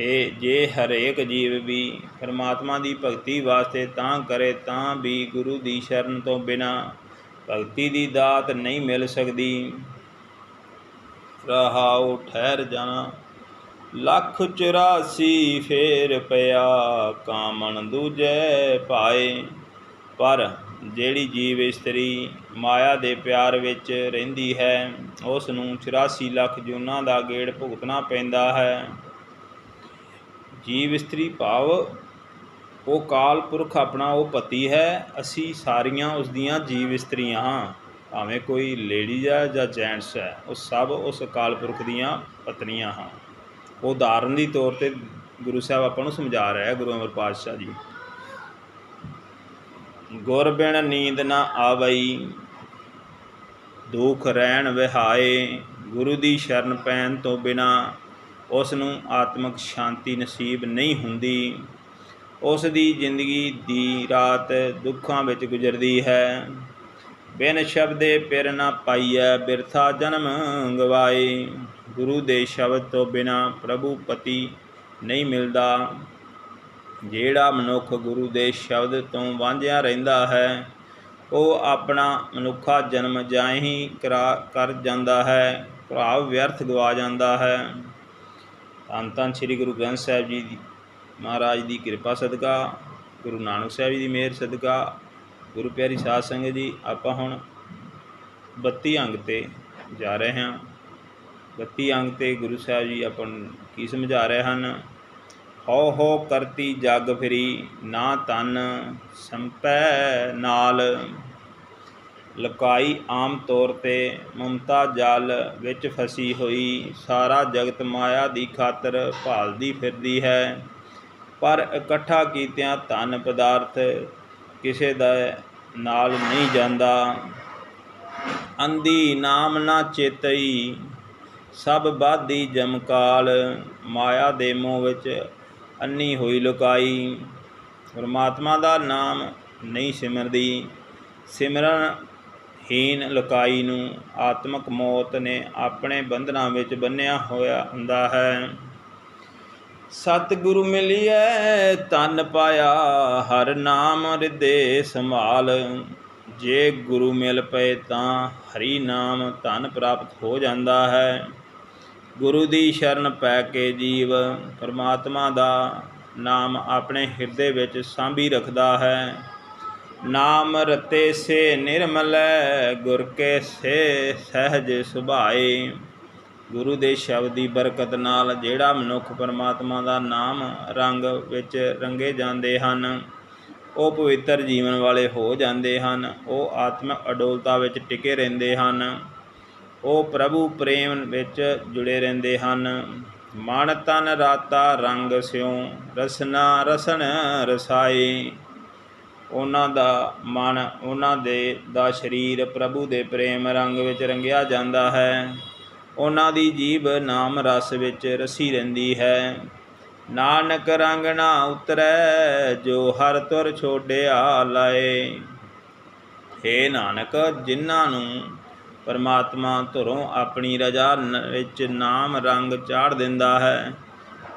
ਹੈ ਜੇ ਹਰੇਕ ਜੀਵ ਵੀ ਪਰਮਾਤਮਾ ਦੀ ਭਗਤੀ ਵਾਸਤੇ ਤਾਂ ਕਰੇ, ਤਾਂ ਵੀ ਗੁਰੂ ਦੀ ਸ਼ਰਨ ਤੋਂ ਬਿਨਾ ਭਗਤੀ ਦੀ ਦਾਤ ਨਹੀਂ ਮਿਲ ਸਕਦੀ। ਰਹਾਉ ਠਹਿਰ ਜਾਣਾ, ਲੱਖ 84 ਫੇਰ ਪਿਆ, ਕਾਮਣ ਦੂਜੇ ਪਾਏ। ਪਰ ਜਿਹੜੀ ਜੀਵ ਇਸਤਰੀ ਮਾਇਆ ਦੇ ਪਿਆਰ ਵਿੱਚ ਰਹਿੰਦੀ ਹੈ, ਉਸ ਨੂੰ 84 ਲੱਖ ਜੂਨਾਂ ਦਾ ਗੇੜ ਭੁਗਤਣਾ ਪੈਂਦਾ ਹੈ। ਜੀਵ ਇਸਤਰੀ ਭਾਵ, ਉਹ ਕਾਲ ਪੁਰਖ ਆਪਣਾ ਉਹ ਪਤੀ ਹੈ, ਅਸੀਂ ਸਾਰੀਆਂ ਉਸ ਦੀਆਂ ਜੀਵ ਇਸਤਰੀਆਂ ਹਾਂ। ਭਾਵੇਂ ਕੋਈ ਲੇਡੀਜ਼ ਹੈ ਜਾਂ ਜੈਂਟਸ ਹੈ, ਉਹ ਸਭ ਉਸ ਕਾਲ ਪੁਰਖ ਦੀਆਂ ਪਤਨੀਆਂ ਹਾਂ। ਉਹ ਉਦਾਹਰਨ ਦੀ ਤੌਰ ਤੇ ਗੁਰੂ ਸਾਹਿਬ ਆਪਾਂ ਨੂੰ ਸਮਝਾ ਰਿਹਾ ਹੈ, ਗੁਰੂ ਅਮਰ ਪਾਤਸ਼ਾਹ ਜੀ। ਗੁਰ ਬਿਨ ਨੀਂਦ ਨਾ ਆਵਈ, ਦੁਖ ਰਹਿਣ ਵਿਹਾਏ, ਗੁਰੂ ਦੀ ਸ਼ਰਨ ਪੈਣ ਤੋਂ ਬਿਨਾ ਉਸ ਨੂੰ ਆਤਮਿਕ ਸ਼ਾਂਤੀ ਨਸੀਬ ਨਹੀਂ ਹੁੰਦੀ। ਉਸ ਦੀ ਜ਼ਿੰਦਗੀ ਦੀ ਰਾਤ ਦੁੱਖਾਂ ਵਿੱਚ ਗੁਜ਼ਰਦੀ ਹੈ। ਬਿਨ ਸ਼ਬਦੇ ਪਿਰ ਨਾ ਪਾਈਐ ਬਿਰਥਾ ਜਨਮ ਗਵਾਏ। ਗੁਰੂ ਦੇ ਸ਼ਬਦ ਤੋਂ ਬਿਨਾ ਪ੍ਰਭੂ ਪਤੀ ਨਹੀਂ ਮਿਲਦਾ। ਜਿਹੜਾ ਮਨੁੱਖ ਗੁਰੂ ਦੇ ਸ਼ਬਦ ਤੋਂ ਵਾਂਝਿਆ ਰਹਿੰਦਾ ਹੈ, ਉਹ ਆਪਣਾ ਮਨੁੱਖਾ ਜਨਮ ਜਾਇ ਹੀ ਕਰਾ, ਕਰ ਜਾਂਦਾ ਹੈ, ਭਾਵ ਵਿਅਰਥ ਗਵਾ ਜਾਂਦਾ ਹੈ। ਧੰਨ ਧੰਨ ਸ੍ਰੀ ਗੁਰੂ ਗ੍ਰੰਥ ਸਾਹਿਬ ਜੀ ਦੀ, ਮਹਾਰਾਜ ਦੀ ਕਿਰਪਾ ਸਦਕਾ, ਗੁਰੂ ਨਾਨਕ ਸਾਹਿਬ ਜੀ ਦੀ ਮਿਹਰ ਸਦਕਾ, ਗੁਰੂ ਪਿਆਰੀ ਸਾਧ ਸੰਗਤ ਜੀ, ਆਪਾਂ ਹੁਣ 32 ਅੰਗ ਤੇ ਜਾ ਰਹੇ ਹਾਂ। 32 ਅੰਗ ਤੇ ਗੁਰੂ ਸਾਹਿਬ ਜੀ ਆਪਾਂ ਨੂੰ ਕੀ ਸਮਝਾ ਰਹੇ ਹਨ? ਹਉ ਹਉ ਕਰਤੀ ਜਗ ਫਿਰੀ, ਨਾ ਤਨ ਸੰਪੈ ਨਾਲ। ਲਕਾਈ ਆਮ ਤੌਰ ਤੇ ਮਮਤਾ ਜਲ ਵਿੱਚ ਫਸੀ ਹੋਈ, ਸਾਰਾ ਜਗਤ ਮਾਇਆ ਦੀ ਖਾਤਰ ਭਾਲਦੀ ਫਿਰਦੀ ਹੈ। ਪਰ ਇਕੱਠਾ ਕੀਤਿਆਂ ਧਨ ਪਦਾਰਥ ਕਿਸੇ ਦਾ ਨਾਲ ਨਹੀਂ ਜਾਂਦਾ। ਅੰਧੀ ਨਾਮ ਨਾ ਚੇਤਈ, ਸਭ ਬਾਦੀ ਜਮਕਾਲ, ਮਾਇਆ ਦੇ ਮੋਹ ਵਿੱਚ ਅੰਨੀ ਹੋਈ ਲੁਕਾਈ। ਪਰਮਾਤਮਾ ਦਾ ਨਾਮ ਨਹੀਂ ਸਿਮਰਦੀ। ਸਿਮਰਨ ਹੀਨ ਲੁਕਾਈ ਨੂੰ ਆਤਮਕ ਮੌਤ ਨੇ ਆਪਣੇ ਬੰਧਨਾਂ ਵਿੱਚ ਬੰਨਿਆ ਹੋਇਆ ਹੁੰਦਾ ਹੈ। ਸਤਿਗੁਰੂ ਮਿਲਿਐ ਤਨ ਪਾਇਆ, ਹਰ ਨਾਮ ਹਿਰਦੇ ਸੰਭਾਲ। ਜੇ ਗੁਰੂ ਮਿਲ ਪਏ ਤਾਂ ਹਰੀ ਨਾਮ ਧਨ ਪ੍ਰਾਪਤ ਹੋ ਜਾਂਦਾ ਹੈ। ਗੁਰੂ ਦੀ ਸ਼ਰਨ ਪੈ ਕੇ ਜੀਵ ਪਰਮਾਤਮਾ ਦਾ ਨਾਮ ਆਪਣੇ ਹਿਰਦੇ ਵਿੱਚ ਸਾਂਭੀ ਰੱਖਦਾ ਹੈ। ਨਾਮ ਰਤੇ ਸੇ ਨਿਰਮਲੈ ਗੁਰ ਕੇ ਸੇ ਸਹਿਜ ਸੁਭਾਏ। ਗੁਰੂ ਦੇ ਸ਼ਬਦ ਦੀ ਬਰਕਤ ਨਾਲ ਜਿਹੜਾ ਮਨੁੱਖ ਪਰਮਾਤਮਾ ਦਾ ਨਾਮ ਰੰਗ ਵਿੱਚ ਰੰਗੇ ਜਾਂਦੇ ਹਨ, ਉਹ ਪਵਿੱਤਰ ਜੀਵਨ ਵਾਲੇ ਹੋ ਜਾਂਦੇ ਹਨ, ਉਹ ਆਤਮਿਕ ਅਡੋਲਤਾ ਵਿੱਚ ਟਿਕੇ ਰਹਿੰਦੇ ਹਨ। ਉਹ ਪ੍ਰਭੂ ਪ੍ਰੇਮ ਵਿੱਚ ਜੁੜੇ ਰਹਿੰਦੇ ਹਨ। ਮਨ ਤਨ ਰਾਤਾ ਰੰਗ ਸਿਉ, ਰਸਨਾ ਰਸਨ ਰਸਾਈ ਉਹਨਾਂ ਦਾ ਮਨ ਉਹਨਾਂ ਦੇ ਦਾ ਸਰੀਰ ਪ੍ਰਭੂ ਦੇ ਪ੍ਰੇਮ ਰੰਗ ਵਿੱਚ ਰੰਗਿਆ ਜਾਂਦਾ ਹੈ। ਉਹਨਾਂ ਦੀ ਜੀਬ ਨਾਮ ਰਸ ਵਿੱਚ ਰਸੀ ਰਹਿੰਦੀ ਹੈ। ਨਾਨਕ ਰੰਗ ਨਾ ਉਤਰੈ, ਜੋ ਹਰ ਤੁਰ ਛੋੜਿਆ ਲਾਏ। ਹੇ ਨਾਨਕ, ਜਿਨ੍ਹਾਂ ਨੂੰ ਪਰਮਾਤਮਾ ਧੁਰੋਂ ਆਪਣੀ ਰਜਾ ਵਿੱਚ ਨਾਮ ਰੰਗ ਚਾੜ ਦਿੰਦਾ ਹੈ।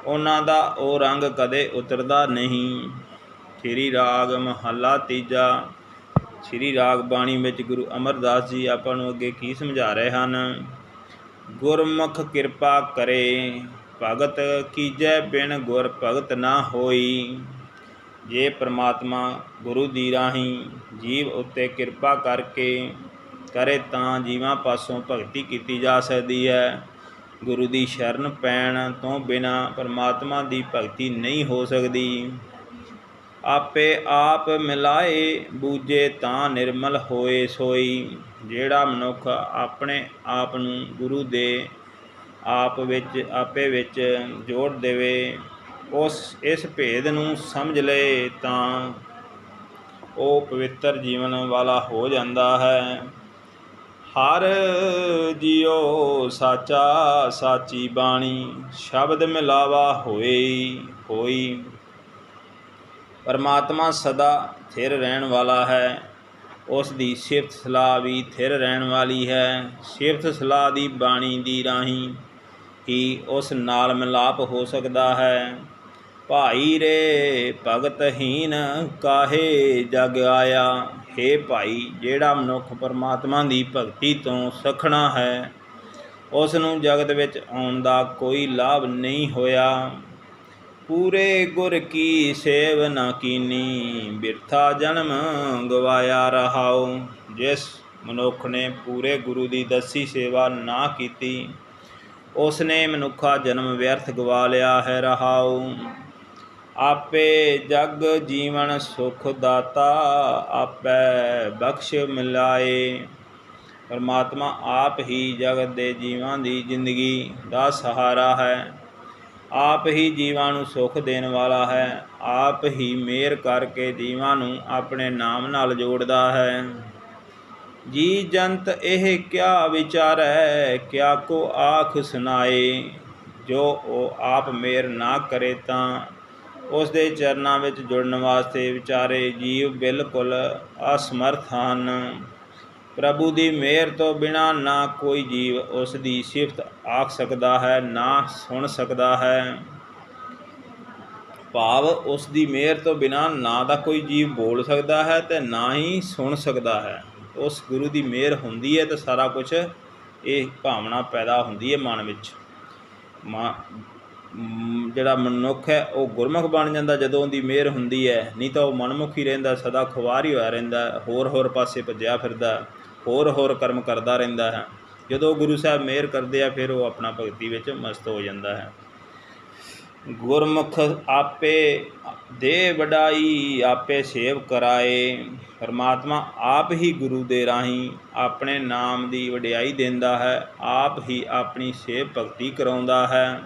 ਉਹਨਾਂ ਦਾ ਉਹ ਰੰਗ ਕਦੇ ਉਤਰਦਾ ਨਹੀਂ। ਸ੍ਰੀ ਰਾਗ ਮਹੱਲਾ ਤੀਜਾ। ਸ੍ਰੀ ਰਾਗ ਬਾਣੀ ਵਿੱਚ ਗੁਰੂ ਅਮਰਦਾਸ ਜੀ ਆਪਾਂ ਨੂੰ ਅੱਗੇ ਕੀ ਸਮਝਾ ਰਹੇ ਹਨ? ਗੁਰਮੁਖ ਕਿਰਪਾ ਕਰੇ, ਭਗਤ ਕੀਜੈ ਬਿਨ ਗੁਰ ਭਗਤ ਨਾ ਹੋਈ। ਜੇ ਪ੍ਰਮਾਤਮਾ ਗੁਰੂ ਦੀ ਰਾਹੀਂ ਜੀਵ ਉੱਤੇ ਕਿਰਪਾ ਕਰਕੇ ਕਰੇ ਤਾਂ ਜੀਵਾਂ ਪਾਸੋਂ ਭਗਤੀ ਕੀਤੀ ਜਾ ਸਕਦੀ ਹੈ। ਗੁਰੂ ਦੀ ਸ਼ਰਨ ਪੈਣ ਤੋਂ ਬਿਨਾ ਪਰਮਾਤਮਾ ਦੀ ਭਗਤੀ ਨਹੀਂ ਹੋ ਸਕਦੀ। ਆਪੇ ਆਪ ਮਿਲਾਏ ਬੂਝੇ ਤਾਂ ਨਿਰਮਲ ਹੋਏ ਸੋਈ। ਜਿਹੜਾ ਮਨੁੱਖ ਆਪਣੇ ਆਪ ਨੂੰ ਗੁਰੂ ਦੇ ਆਪ ਵਿੱਚ, ਆਪੇ ਵਿੱਚ ਜੋੜ ਦੇਵੇ, ਉਸ, ਇਸ ਭੇਦ ਨੂੰ ਸਮਝ ਲਏ ਤਾਂ ਉਹ ਪਵਿੱਤਰ ਜੀਵਨ ਵਾਲਾ ਹੋ ਜਾਂਦਾ ਹੈ। ਹਰ ਜਿਉ ਸਾਚਾ ਸਾਚੀ ਬਾਣੀ, ਸ਼ਬਦ ਮਿਲਾਵਾ ਹੋਏ ਹੋਈ। ਪਰਮਾਤਮਾ ਸਦਾ ਥਿਰ ਰਹਿਣ ਵਾਲਾ ਹੈ, ਉਸ ਦੀ ਸਿਫਤ ਸਲਾਹ ਵੀ ਥਿਰ ਰਹਿਣ ਵਾਲੀ ਹੈ। ਸਿਫਤ ਸਲਾਹ ਦੀ ਬਾਣੀ ਦੀ ਰਾਹੀਂ ਹੀ ਉਸ ਨਾਲ ਮਿਲਾਪ ਹੋ ਸਕਦਾ ਹੈ। ਭਾਈ ਰੇ ਭਗਤਹੀਨ ਕਾਹੇ ਜਗ ਆਇਆ? हे ਭਾਈ, ਜਿਹੜਾ ਮਨੁੱਖ ਪਰਮਾਤਮਾ ਦੀ ਭਗਤੀ ਤੋਂ ਸਖਣਾ ਹੈ ਉਸ ਨੂੰ ਜਗਤ ਵਿੱਚ ਆਉਣ ਦਾ ਕੋਈ ਲਾਭ ਨਹੀਂ ਹੋਇਆ। ਪੂਰੇ ਗੁਰ ਕੀ ਸੇਵ ਨਾ ਕੀਨੀ, ਬਿਰਥਾ ਜਨਮ ਗਵਾਇਆ ਰਹਾਉ। ਜਿਸ ਮਨੁੱਖ ਨੇ ਪੂਰੇ ਗੁਰੂ ਦੀ ਦਸੀ ਸੇਵਾ ਨਾ ਕੀਤੀ ਉਸ ਨੇ ਮਨੁੱਖਾ ਜਨਮ ਵਿਅਰਥ ਗਵਾ ਲਿਆ ਹੈ ਰਹਾਉ। ਆਪੇ ਜਗ ਜੀਵਨ ਸੁਖ ਦਾਤਾ, ਆਪੇ ਬਖਸ਼ ਮਿਲਾਏ। ਪਰਮਾਤਮਾ ਆਪ ਹੀ ਜਗਤ ਦੇ ਜੀਵਾਂ ਦੀ ਜ਼ਿੰਦਗੀ ਦਾ ਸਹਾਰਾ ਹੈ। ਆਪ ਹੀ ਜੀਵਾਂ ਨੂੰ ਸੁਖ ਦੇਣ ਵਾਲਾ ਹੈ। ਆਪ ਹੀ ਮਿਹਰ ਕਰਕੇ ਜੀਵਾਂ ਨੂੰ ਆਪਣੇ ਨਾਮ ਨਾਲ ਜੋੜਦਾ ਹੈ। ਜੀ ਜੰਤ ਇਹ ਕਿਆ ਵਿਚਾਰੈ, ਕਿਆ ਕੋ ਆਖ ਸੁਨਾਏ ਜੋ ਉਹ ਆਪ ਮੇਰ ਨਾ ਕਰੇ ਤਾਂ ਉਸ ਦੇ ਚਰਨਾਂ ਵਿੱਚ ਜੁੜਨ ਵਾਸਤੇ ਵਿਚਾਰੇ ਜੀਵ ਬਿਲਕੁਲ ਅਸਮਰਥ ਹਨ। ਪ੍ਰਭੂ ਦੀ ਮਿਹਰ ਤੋਂ ਬਿਨਾ ਨਾ ਕੋਈ ਜੀਵ ਉਸ ਦੀ ਸਿਫਤ ਆਖ ਸਕਦਾ ਹੈ, ਨਾ ਸੁਣ ਸਕਦਾ ਹੈ। ਭਾਵ ਉਸ ਦੀ ਮਿਹਰ ਤੋਂ ਬਿਨਾ ਨਾ ਤਾਂ ਕੋਈ ਜੀਵ ਬੋਲ ਸਕਦਾ ਹੈ ਤੇ ਨਾ ਹੀ ਸੁਣ ਸਕਦਾ ਹੈ। ਉਸ ਗੁਰੂ ਦੀ ਮਿਹਰ ਹੁੰਦੀ ਹੈ ਤਾਂ ਸਾਰਾ ਕੁਝ ਇਹ ਭਾਵਨਾ ਪੈਦਾ ਹੁੰਦੀ ਹੈ ਮਨ ਵਿੱਚ। ਮਾ ਜਿਹੜਾ ਮਨੁੱਖ ਹੈ, ਉਹ ਗੁਰਮੁਖ ਬਣ ਜਾਂਦਾ ਜਦੋਂ ਉਹਦੀ ਮਿਹਰ ਹੁੰਦੀ ਹੈ। ਨਹੀਂ ਤਾਂ ਉਹ ਮਨਮੁਖ ਹੀ ਰਹਿੰਦਾ, ਸਦਾ ਖੁਆਰ ਹੀ ਹੋਇਆ ਰਹਿੰਦਾ ਹੋਰ ਹੋਰ ਪਾਸੇ ਭੱਜਿਆ ਫਿਰਦਾ ਹੋਰ ਹੋਰ ਕਰਮ ਕਰਦਾ ਰਹਿੰਦਾ ਹੈ। ਜਦੋਂ ਗੁਰੂ ਸਾਹਿਬ ਮਿਹਰ ਕਰਦੇ ਆ, ਫਿਰ ਉਹ ਆਪਣਾ ਭਗਤੀ ਵਿੱਚ ਮਸਤ ਹੋ ਜਾਂਦਾ ਹੈ। ਗੁਰਮੁਖ ਆਪੇ ਦੇ ਵਡਾਈ, ਆਪੇ ਸੇਵ ਕਰਾਏ। ਪਰਮਾਤਮਾ ਆਪ ਹੀ ਗੁਰੂ ਦੇ ਰਾਹੀਂ ਆਪਣੇ ਨਾਮ ਦੀ ਵਡਿਆਈ ਦਿੰਦਾ ਹੈ, ਆਪ ਹੀ ਆਪਣੀ ਸੇਵ ਭਗਤੀ ਕਰਾਉਂਦਾ ਹੈ।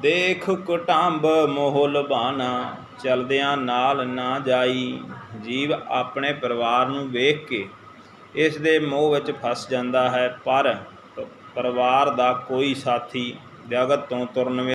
ਦੇਖ ਕੁਟੰਬ ਮੋਹ ਲੁਭਾਨਾ ਚਲਦਿਆਂ ਨਾਲ ਨਾ ਜਾਈ। ਜੀਵ ਆਪਣੇ ਪਰਿਵਾਰ ਨੂੰ ਵੇਖ ਕੇ ਇਸ ਦੇ ਮੋਹ ਵਿੱਚ ਫਸ ਜਾਂਦਾ ਹੈ, ਪਰ ਪਰਿਵਾਰ ਦਾ ਕੋਈ ਸਾਥੀ ਜਗਤ ਤੋਂ ਤੁਰਨ